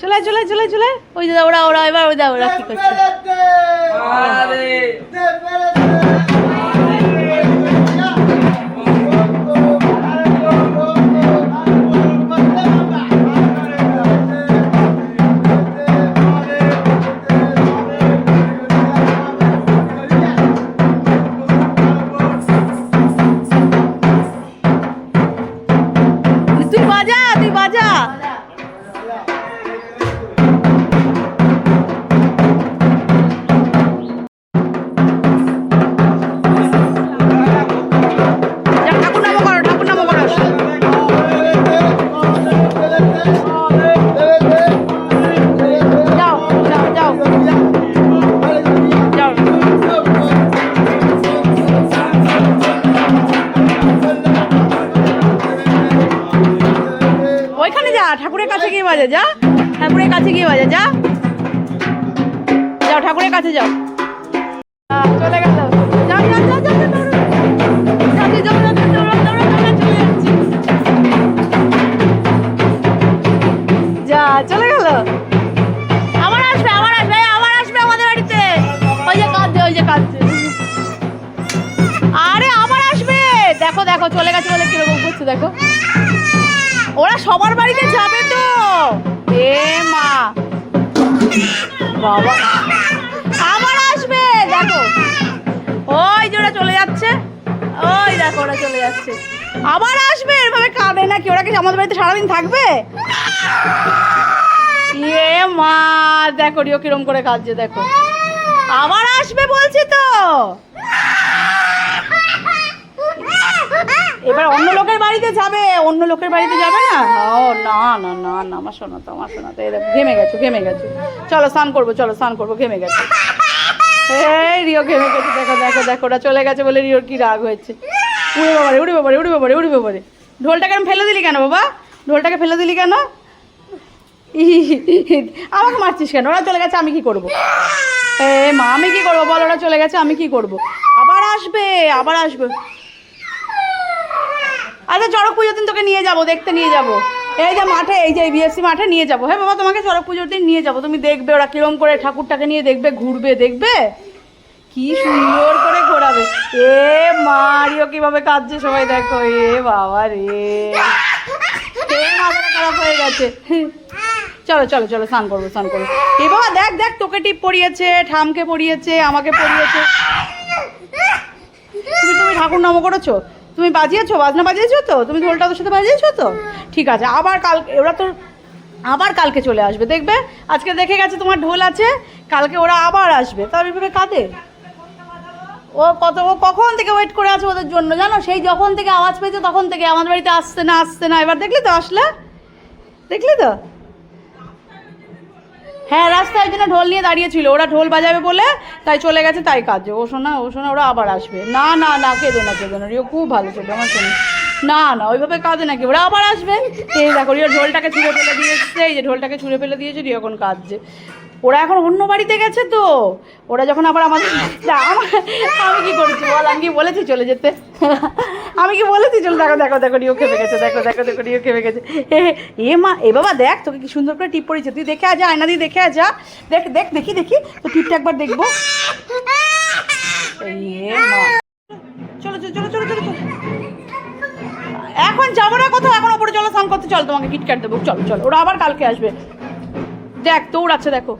চলে চলে চলে চলে ওই দাদা ওরা ওরা এবার ওই দাদা ওরা কি করছে? ঠাকুর নামও করো ঠাকুর কাছে গিয়ে বাজে যা ঠাকুরের কাছে গিয়ে বাজে যা যাও ঠাকুরের কাছে যাও চলে গেল। যা চলে গেল আবার আসবে আবার আসবে আবার আসবে আমাদের বাড়িতে ওই যে কাঁদছে আরে আবার আসবে দেখো দেখো চলে গেছে বলে কীরকম করছে দেখো ওরা সবার বাড়িতে যাবে তো। এ মা। বাবা। আবার আসবে, দেখো। ওই যে ওরা চলে যাচ্ছে। ওই দেখো, ওরা চলে যাচ্ছে। আবার আসবে, এভাবে কাঁদে নাকি? ওরা কি আমাদের বাড়িতে সারাদিন থাকবে? এ মা, দেখো রিও কিরম করে কাঁদছে, দেখো। আবার আসবে বলছি তো। এবার অন্য লোকের বাড়িতে যাবে, অন্য লোকের বাড়িতে যাবে না? ও, না না না না আমার শোনো তো আমার শোনো তো, এই ঘেমে গেছো ঘেমে গেছো। চলো, স্নান করব, চলো, স্নান করব, ঘেমে গেছো। এই রিও ঘেমে গেছে, দেখো দেখো দেখো ওরা চলে গেছে বলে রিওর কি রাগ হয়েছে। উড়ে বাবারে উড়ে বাবারে উড়ে বাবারে উড়ে বাবারে। ঢোলটাকে আমি ফেলে দিলি কেন, বাবা? ঢোলটাকে ফেলে দিলি কেন? আমাকে মারছিস কেন? ওরা চলে গেছে, আমি কি করব? এ, মা, আমি কি করব? বল, ওরা চলে গেছে, আমি কি করব? আবার আসবে আবার আসবে। আচ্ছা চড়ক পুজোর দিন তোকে নিয়ে যাব, দেখতে নিয়ে যাব। এই যে মাঠে, এই যে বিএসসি মাঠে নিয়ে যাব। হ্যাঁ বাবা, তোমাকে চড়ক পুজোর দিন নিয়ে যাব। তুমি দেখবে, ওরা কিরম করে ঠাকুরটাকে নিয়ে দেখবে, ঘুরবে, দেখবে? কি সুন্দর করে ঘোরাবে। এ মারিও কীভাবে কাঁদছে সবাই দেখো। এ বাবা রে। খারাপ হয়ে গেছে। চলো চলো চলো, স্নান করব স্নান করব। এ বাবা, দেখ দেখ, তোকে টিপ পরিয়েছে, ঠামকে পরিয়েছে, আমাকে পরিয়েছে। তুমি তুমি ঠাকুর নাম করেছ? তুমি বাজিয়েছো, বাজনা বাজিয়েছো তো? তুমি ঢোলটা ওদের সাথে বাজিয়েছো তো? ঠিক আছে, আবার কাল, ওরা তো আবার কালকে চলে আসবে, দেখবে? আজকে দেখে গেছে তোমার ঢোল আছে, কালকে ওরা আবার আসবে। তার এভাবে কাঁদে। ও কত, ও কখন থেকে ওয়েট করে আছে ওদের জন্য, জানো? সেই যখন থেকে আওয়াজ পেয়েছে, তখন থেকে আমাদের বাড়িতে আসছে না আসছে না। এবার দেখলি তো, আসলে? দেখলি তো? হ্যাঁ রাস্তায় জন্য ঢোল নিয়ে দাঁড়িয়েছিল, ওরা ঢোল বাজাবে বলে তাই চলে গেছে, তাই কাজ। ও শোনা ও শোনা, ওরা আবার আসবে। না না না, কেঁদো না কেঁদো না, রিও খুব ভালো ছিল আমার শোনা। না না, ওইভাবে কাঁদে নাকি, ওরা আবার আসবে। এই দেখো, রিও ঢোলটাকে ছুঁড়ে ফেলে দিয়েছে, এই যে ঢোলটাকে ছুঁড়ে ফেলে দিয়েছে, রিও এখন কাঁদছে। ওরা এখন অন্য বাড়িতে গেছে তো। ওরা যখন আবার আমাদের আমি কি করেছি বল? আমি কি বলেছি চলে যেতে? আমি কি বলেছি চল দেখো দেখো দেখো রিও খেপে গেছে, দেখো দেখো দেখো রিও খেপে গেছে। এ মা, এ বাবা, দেখ, তোকে কি সুন্দর করে টিপ পড়েছে তুই দেখে আজা আয়না দিয়ে দেখে আজা দেখ দেখ, দেখি দেখি। তো টিপটা একবার দেখব। চলো চলো চলো চলো চলো এখন যাব না কোথাও, এখন ওপরে চলো, স্নান করতে। চল তোমাকে কিটক্যাট দেবো। চলো চলো, ওরা আবার কালকে আসবে। দেখ দৌড়াচ্ছে দেখো।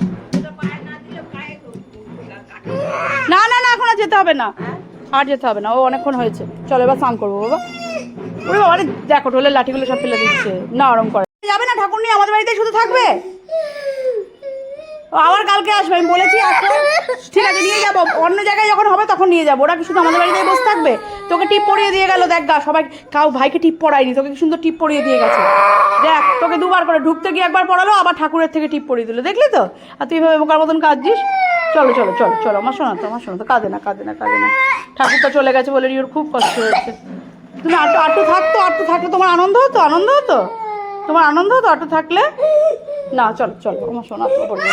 না না না, এখন আর যেতে হবে না। আর যেতে হবে না, ও অনেকক্ষণ হয়েছে। চলো এবার স্নান করব বাবা। ওরে বাবা দেখো, ঢোলের লাঠিগুলো সব ফেলে দিচ্ছে। না আরম করে। যাবে না ঠাকুর নিয়ে আমাদের বাড়িতে শুধু থাকবে? ও, আবার কালকে আসবে, আমি বলেছি ঠিক আছে, নিয়ে যাব। অন্য জায়গায় যখন হবে, তখন নিয়ে যাব। ওরা কি শুধু আমাদের বাড়িতে বসে থাকবে? তোকে টিপ পরিয়ে দিয়ে গেল, দেখ গা, সবাই কাউ ভাইকে টিপ পড়ায়নি তোকে কি সুন্দর টিপ পরিয়ে দিয়ে গেছে? দেখ, তোকে দুবার করে, ঢুকতে গিয়ে একবার পড়ালো, আবার ঠাকুরের থেকে টিপ পরিয়ে দিল। দেখলি তো? আর তুই এভাবে বোকার মতন কাঁদছিস? চলো চলো চলো চলো, আমার শোনা তো, আমার শোনা তো, কাঁদে না কাঁদে না কাঁদে না। ঠাকুরটা চলে গেছে বলে রিওর খুব কষ্ট হয়েছে। তুমি আটো আটো থাকতো আটো থাকলে তোমার আনন্দ হতো আনন্দ হতো? তোমার আনন্দ হতো আটো থাকলে? না, চলো চলো, আমার শোনা তো বলবে।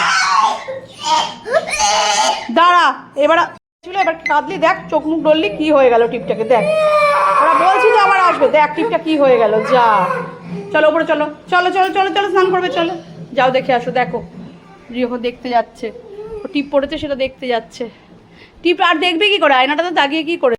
দাঁড়া, এবার ছিল, এবার কাঁদলি, দেখ, চোখ মুখ ডললি কী হয়ে গেল টিপটাকে, দেখ। ওরা বলছি তো আবার আসবে, দেখ, টিপটা কী হয়ে গেল, যা। চলো, ওপরে চলো চলো চলো চলো চলো, স্নান করবে, চলো। যাও, দেখে আসো, দেখো। রিও দেখতে যাচ্ছে। টিপ পড়েছে সেটা দেখতে যাচ্ছে। টিপ আর দেখবে কি করে? আয়নাটা তো দাগিয়ে কি করে?